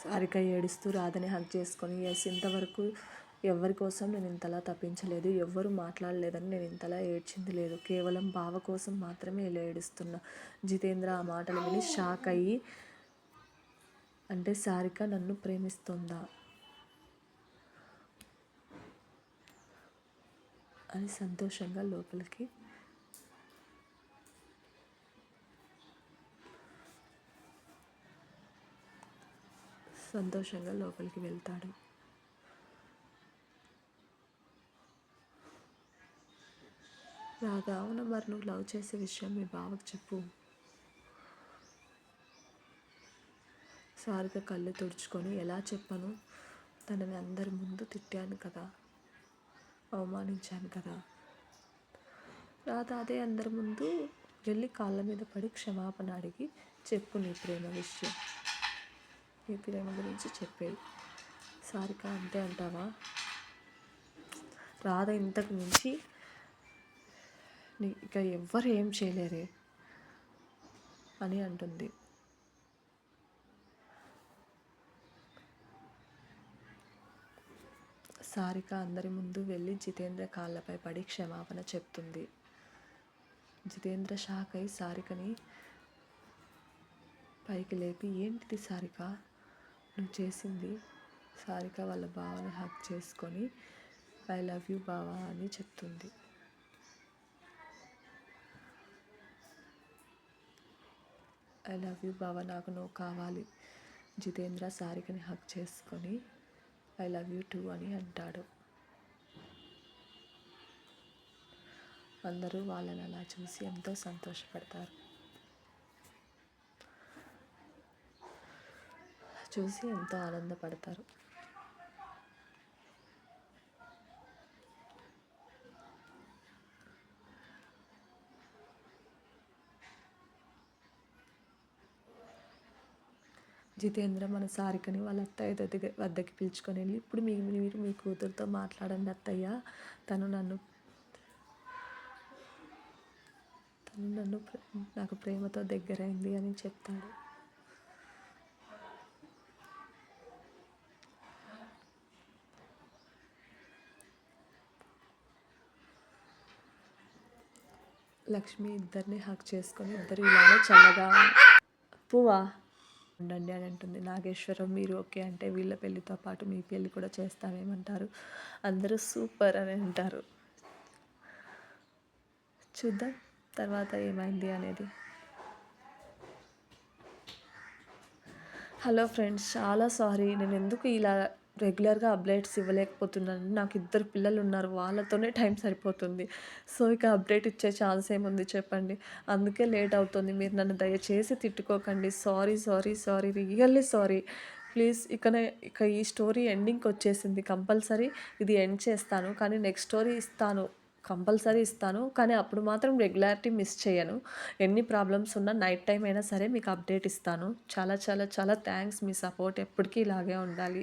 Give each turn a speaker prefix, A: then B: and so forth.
A: సారిక ఏడుస్తూ రాధని హక్ చేసుకొని ఎస్ ఇంతవరకు ఎవరి కోసం నేను ఇంతలా తప్పించలేదు ఎవ్వరు మాట్లాడలేదని నేను ఇంతలా ఏడ్చింది లేదు. కేవలం బావ కోసం మాత్రమే ఇలా ఏడుస్తున్నా. జితేంద్ర ఆ మాటలు విని షాక్ అయ్యి అంటే సారిక నన్ను ప్రేమిస్తుందా? అని సంతోషంగా లోపలికి సంతోషంగా లోపలికి వెళ్తాడు. రాగా అవును మరి నువ్వు లవ్ చేసే విషయం మీ బావకు చెప్పు. సారిగా కళ్ళు తుడుచుకొని ఎలా చెప్పను? తనని అందరి ముందు తిట్టాను కదా అవమానించాను కదా. రాత అదే అందరి ముందు వెళ్ళి కాళ్ళ మీద పడి క్షమాపణ అడిగి చెప్పు నీ ప్రేమ విషయం. నీ ప్రేమ గురించి చెప్పేది. సారిక అంతే అంటావా? రాధ ఇంతకు మించి ఇక ఎవ్వరు ఏం చేయలేరే అని అంటుంది. సారిక అందరి ముందు వెళ్ళి జితేంద్ర కాళ్ళపై పడి క్షమాపణ చెప్తుంది. జితేంద్ర షాక్ అయి సారికని పైకి లేపి ఏంటిది సారిక? నువ్వు చేసింది. సారిక వాళ్ళ బావని హక్ చేసుకొని ఐ లవ్ యూ బావా అని చెప్తుంది. ఐ లవ్ యూ బావా నాకు నువ్వు కావాలి. జితేంద్ర సారికని హక్ చేసుకొని ఐ లవ్ యూ టూ అని అంటాడు. అందరూ వాళ్ళని అలా చూసి ఎంతో సంతోషపడతారు. చూసి ఎంతో ఆనందపడతారు. జితేంద్ర మన సారికని వాళ్ళ అత్తయ్య దగ్గర వద్దకి పిలుచుకొని వెళ్ళి ఇప్పుడు మీ మీరు మీ కూతురుతో మాట్లాడండి అత్తయ్య. తను నన్ను తను నన్ను నాకు ప్రేమతో దగ్గరైంది అని చెప్తాడు. లక్ష్మి ఇద్దరిని హక్ చేసుకొని ఇద్దరు ఇలానే చల్లగా పువ్వా? ఉండండి అని అంటుంది. నాగేశ్వరం మీరు ఓకే అంటే వీళ్ళ పెళ్ళితో పాటు మీ పెళ్ళి కూడా చేస్తామేమంటారు? అందరూ సూపర్ అని అంటారు. చూద్దాం తర్వాత ఏమైంది అనేది. హలో ఫ్రెండ్స్ చాలా సారీ. నేను ఎందుకు ఇలా రెగ్యులర్గా అప్డేట్స్ ఇవ్వలేకపోతున్నాను. నాకు ఇద్దరు పిల్లలు ఉన్నారు వాళ్ళతోనే టైం సరిపోతుంది. సో ఇక అప్డేట్ ఇచ్చే ఛాన్స్ ఏముంది చెప్పండి? అందుకే లేట్ అవుతుంది. మీరు నన్ను దయచేసి తిట్టుకోకండి. Sorry sorry sorry really sorry. Please ఇకనే ఇక ఈ స్టోరీ ఎండింగ్కి వచ్చేసింది కంపల్సరీ. ఇది ఎండ్ చేస్తాను. కానీ నెక్స్ట్ స్టోరీ ఇస్తాను. కంపల్సరీ ఇస్తాను. కానీ అప్పుడు మాత్రం రెగ్యులారిటీ మిస్ చేయను. ఎన్ని ప్రాబ్లమ్స్ ఉన్నా నైట్ టైం అయినా సరే మీకు అప్డేట్ ఇస్తాను. చాలా చాలా చాలా థ్యాంక్స్. మీ సపోర్ట్ ఎప్పటికీ ఇలాగే ఉండాలి.